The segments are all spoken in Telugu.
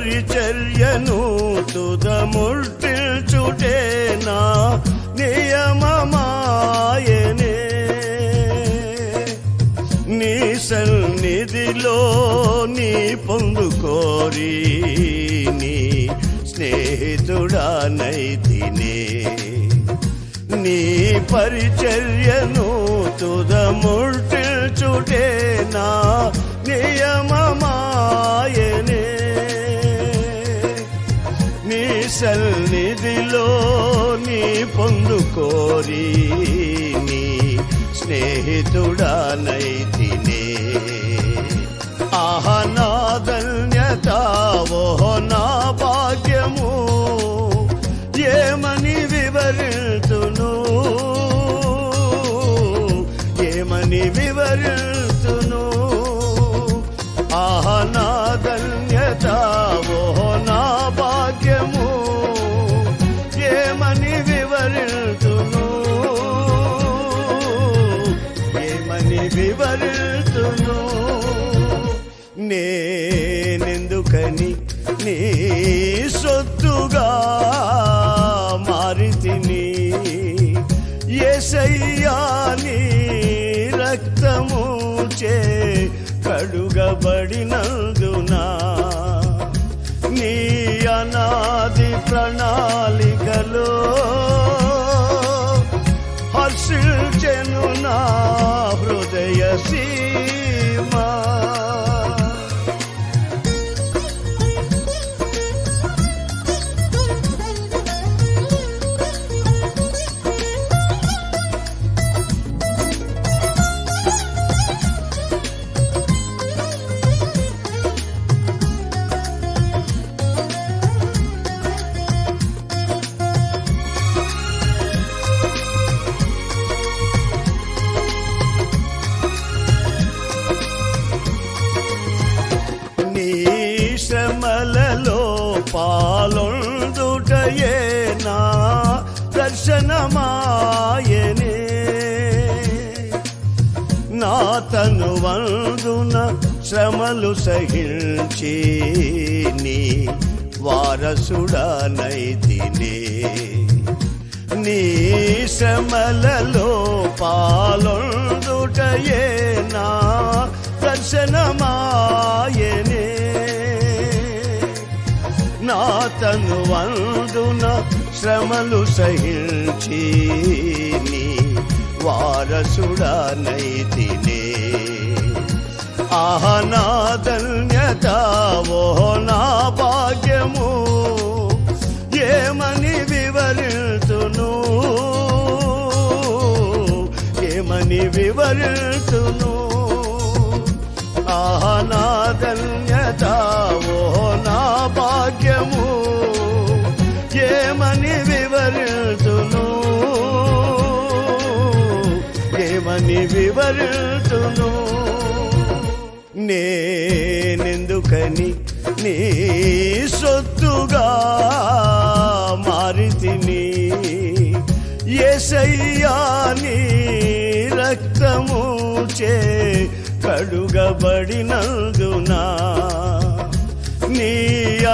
పరిచర్యను తుదముర్టిల్చుటే నా నియమమాయనే. నీ సన్నిధిలో నీ పొందుకోరి నీ స్నేహితుడానైతినే నీ పరిచర్యను తుదముర్టిల్చుటే నియ సన్నిధిలో నీ పొందుకోరి నీ స్నేహితుడానైతినే ఆహనా నీ సొత్తుగా మారితిని ఏసయ్యా నీ రక్తము చే కడుగబడినందునా? నీ అనాది ప్రణాళికలో హర్షిల్చెను నా హృదయ సీమా. దర్శనమాయనే. నా తను వందున శ్రమలు సహించి నీ వారసుడనైతినే నీ శ్రమలలో పాలొందుటయే నా దర్శనమాయనే. నా తను వందున శ్రమలు సహించి నీ వారసుడనైతినే ఆహ నా ధన్యత నా భాగ్యము ఏమని వివరితును? ఏమని వివరితును? నేనెందుకని నీ సొత్తుగా మారితిని? ఏసయ్యా నీ రక్తము చే కడుగబడినందునా నీ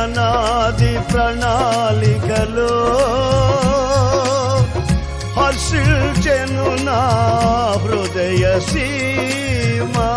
అనాది ప్రణాళికలో హర్షిల్చెను నా హృదయ సీమా.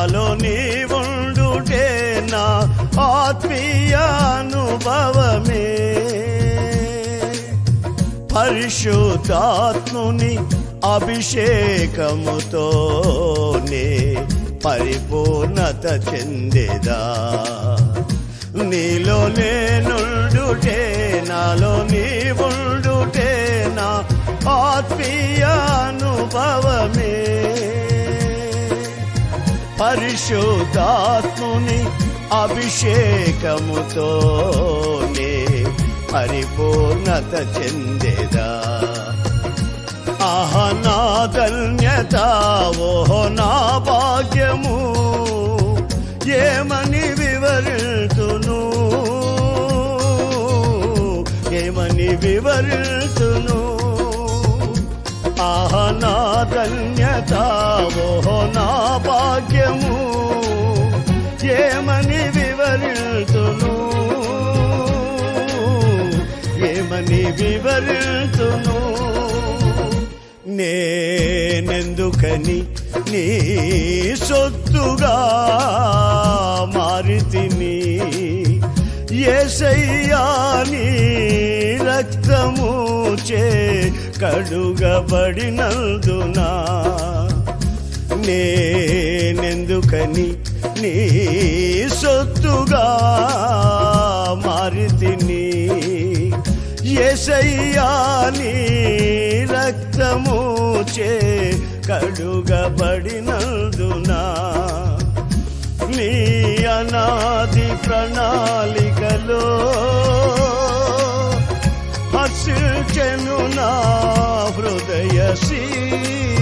నాలో నీవుండుటే నా ఆత్మీయానుభవమే పరిశుద్ధాత్ముని అభిషేకముతోనే పరిపూర్ణత చెందేదా. నీలో నేనుండుటే నాలో నీవుండుటే నా ఆత్మీయానుభవమే పరిశుద్ధాత్ముని అభిషేకముతోనే పరిపూర్ణత చెందేదా. ఆహ నా ధన్యత ఓహో నా భాగ్యము ఏమని వివరితును ఏమని వివరితును ఆహ నా ధన్యత ఓహో నా భాగ్యము ఏమని వివరించును ఏమని వివరించును నేనెందుకని నీ సొత్తుగా మారితిని? ఏసయ్యాని రక్తము చే కడుగబడినందునా నేనెందుకని నీ సొత్తుగా మారితిని ఎసయ్యా నీ రక్తము చే కడుగబడినందునా నీ అనాది ప్రణాళికలో హర్షించెను నా హృదయ సీమా